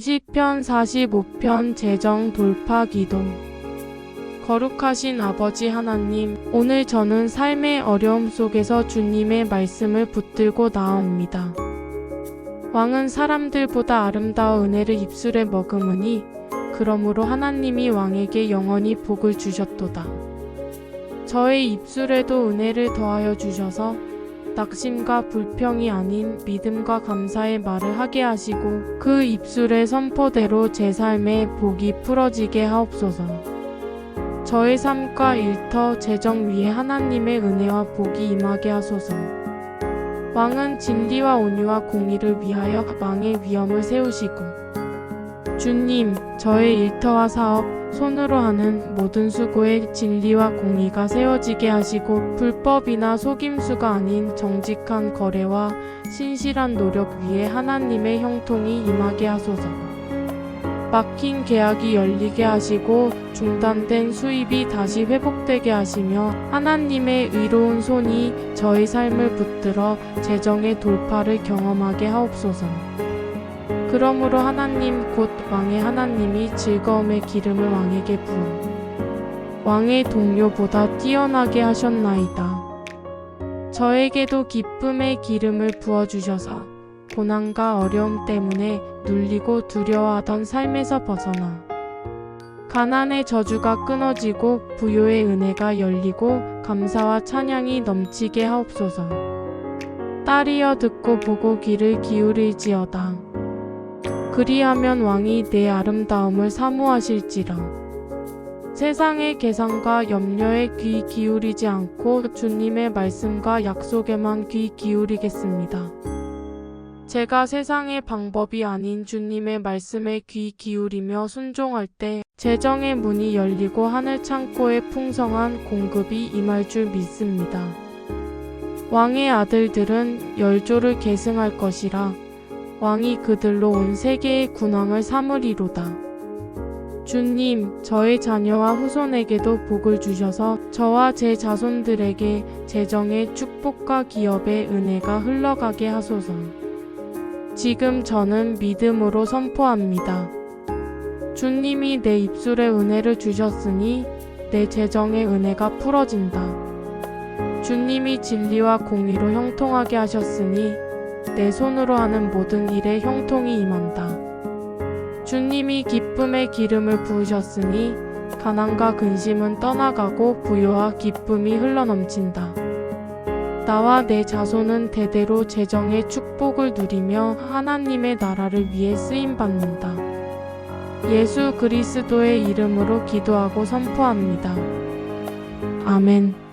시편 45편 재정 돌파 기도 거룩하신 아버지 하나님, 오늘 저는 삶의 어려움 속에서 주님의 말씀을 붙들고 나아옵니다. 왕은 사람들보다 아름다운 은혜를 입술에 머금으니 그러므로 하나님이 왕에게 영원히 복을 주셨도다. 저의 입술에도 은혜를 더하여 주셔서 낙심과 불평이 아닌 믿음과 감사의 말을 하게 하시고 그 입술의 선포대로 제 삶에 복이 풀어지게 하옵소서. 저의 삶과 일터 재정 위에 하나님의 은혜와 복이 임하게 하소서. 왕은 진리와 온유와 공의를 위하여 왕의 위엄을 세우시고 주님, 저의 일터와 사업, 손으로 하는 모든 수고에 진리와 공의가 세워지게 하시고 불법이나 속임수가 아닌 정직한 거래와 신실한 노력 위에 하나님의 형통이 임하게 하소서. 막힌 계약이 열리게 하시고 중단된 수입이 다시 회복되게 하시며 하나님의 의로운 손이 저의 삶을 붙들어 재정의 돌파를 경험하게 하옵소서. 그러므로 하나님 곧 왕의 하나님이 즐거움의 기름을 왕에게 부어 왕의 동료보다 뛰어나게 하셨나이다. 저에게도 기쁨의 기름을 부어 주셔서 고난과 어려움 때문에 눌리고 두려워하던 삶에서 벗어나 가난의 저주가 끊어지고 부요의 은혜가 열리고 감사와 찬양이 넘치게 하옵소서. 딸이여 듣고 보고 귀를 기울일지어다. 그리하면 왕이 내 아름다움을 사모하실지라. 세상의 계산과 염려에 귀 기울이지 않고 주님의 말씀과 약속에만 귀 기울이겠습니다. 제가 세상의 방법이 아닌 주님의 말씀에 귀 기울이며 순종할 때 재정의 문이 열리고 하늘 창고에 풍성한 공급이 임할 줄 믿습니다. 왕의 아들들은 열조를 계승할 것이라 왕이 그들로 온 세계의 군왕을 삼으리로다. 주님, 저의 자녀와 후손에게도 복을 주셔서 저와 제 자손들에게 재정의 축복과 기업의 은혜가 흘러가게 하소서. 지금 저는 믿음으로 선포합니다. 주님이 내 입술에 은혜를 주셨으니 내 재정의 은혜가 풀어진다. 주님이 진리와 공의로 형통하게 하셨으니 내 손으로 하는 모든 일에 형통이 임한다. 주님이 기쁨의 기름을 부으셨으니 가난과 근심은 떠나가고 부요와 기쁨이 흘러넘친다. 나와 내 자손은 대대로 재정의 축복을 누리며 하나님의 나라를 위해 쓰임 받는다. 예수 그리스도의 이름으로 기도하고 선포합니다. 아멘.